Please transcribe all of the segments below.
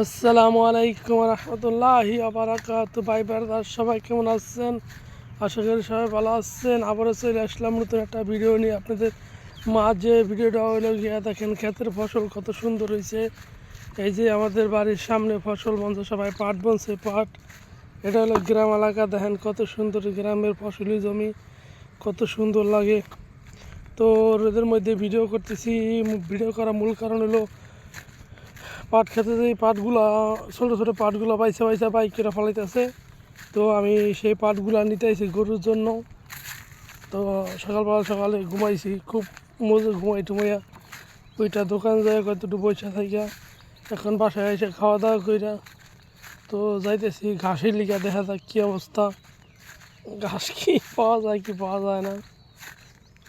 আসসালামু আলাইকুম রহমতুল্লাহি আবরাকাত ভাই ব্রাদার সবাই কেমন আছেন? আশা করি সবাই ভালো আছেন। আবারও চলে আসলাম নতুন একটা ভিডিও নিয়ে আপনাদের মাঝে। ভিডিওটা হইল গিয়া দেখেন, ক্ষেতের ফসল কত সুন্দর হয়েছে। এই যে আমাদের বাড়ির সামনে ফসল বন্ধ সবাই পাট বনছে, পাট। এটা হলো গ্রাম এলাকা, দেখেন কত সুন্দর গ্রামের ফসলি জমি, কত সুন্দর লাগে। তো রোদের মধ্যে ভিডিও করতেছি। ভিডিও করার মূল কারণ হলো পাট খেতে যে পাটগুলা, ছোটো ছোটো পাটগুলো পাইছে পাইছে বাইক করে ফলাইতেছে। তো আমি সেই পাটগুলা নিতে আইছি গরুর জন্য। তো সকালবেলা সকালে ঘুমাইছি, খুব মজা ঘুমাই টুমাইয়া ওইটা দোকান যায়, কতটুকু পয়সা থাইকা, এখন বাসায় এসে খাওয়া দাওয়া কইরা তো যাইতেছি, ঘাসের লিগা দেখা যাক কী অবস্থা। ঘাস কি পাওয়া যায়, কি পাওয়া যায় না।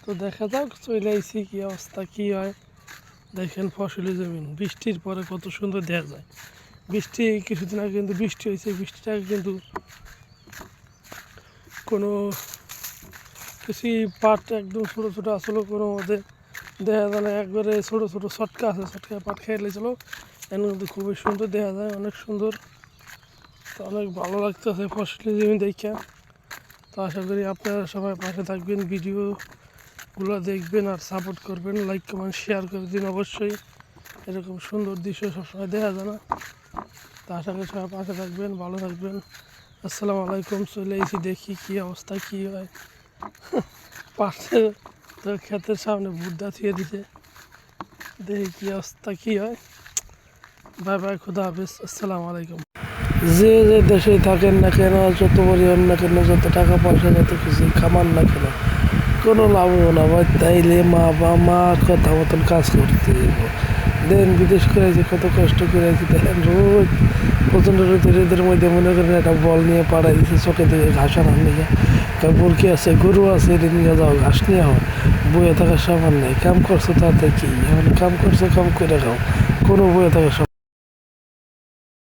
তো দেখা যাক, চলে আইছি কী অবস্থা, কী হয়। দেখেন ফসলি জমিন, বৃষ্টির পরে কত সুন্দর দেখা যায়। বৃষ্টি কিছুদিন আগে কিন্তু বৃষ্টি হয়েছে বৃষ্টিটা কিন্তু কোনো কিছু পাট একদম ছোটো ছোটো আসলে, কোনো মধ্যে দেখা যায় না, একবারে ছোটো ছোটো ছটকা আছে ছটকা পাট খেয়ে চলো এখন কিন্তু খুবই সুন্দর দেখা যায়, অনেক সুন্দর। তো অনেক ভালো লাগতেছে ফসলি জমি দেখা। তো আশা করি আপনারা সবাই পাশে থাকবেন, ভিডিও গুলো দেখবেন আর সাপোর্ট করবেন লাইক কমেন্ট শেয়ার করে দিন অবশ্যই। এরকম সুন্দর দৃশ্য সবসময় দেখা যায় না। তা আশা করি সবাই পাশে থাকবেন, ভালো থাকবেন। আসসালামু আলাইকুম, চলে এসেছি দেখি কী অবস্থা, কী হয়। পাশে তো ক্ষেতের সামনে বুদ্ধা থিয়ে দিছে। দেখি কী অবস্থা, কী হয়। বাই বাই, খুদা হাফিজ, আসসালামু আলাইকুম। যে যে দেশে থাকেন না কেন, যত পরিমাণ না কেন, যত টাকা পয়সা যত কিছু খামান না কেন। কোনো লাভ হবে না ভাই, তাইলে মা বা মা কথা মতন কাজ করতে দেন বিদেশ করে যে কত কষ্ট করে আছি, দেখেন রোজ প্রচণ্ড রোদ রোদের মধ্যে মনে করেন একটা বল নিয়ে পাড়াই দিচ্ছে চোখে থেকে ঘাস আনার নিয়ে মুরগি আছে, গরু আছে এটা নিয়ে যাও ঘাস নিয়ে হয় বয়ে থাকার সামান নেই, কাম করছ তাতে কি? এখন কাম করছ, কাম করে খাও। কোনো বয়ে থাকার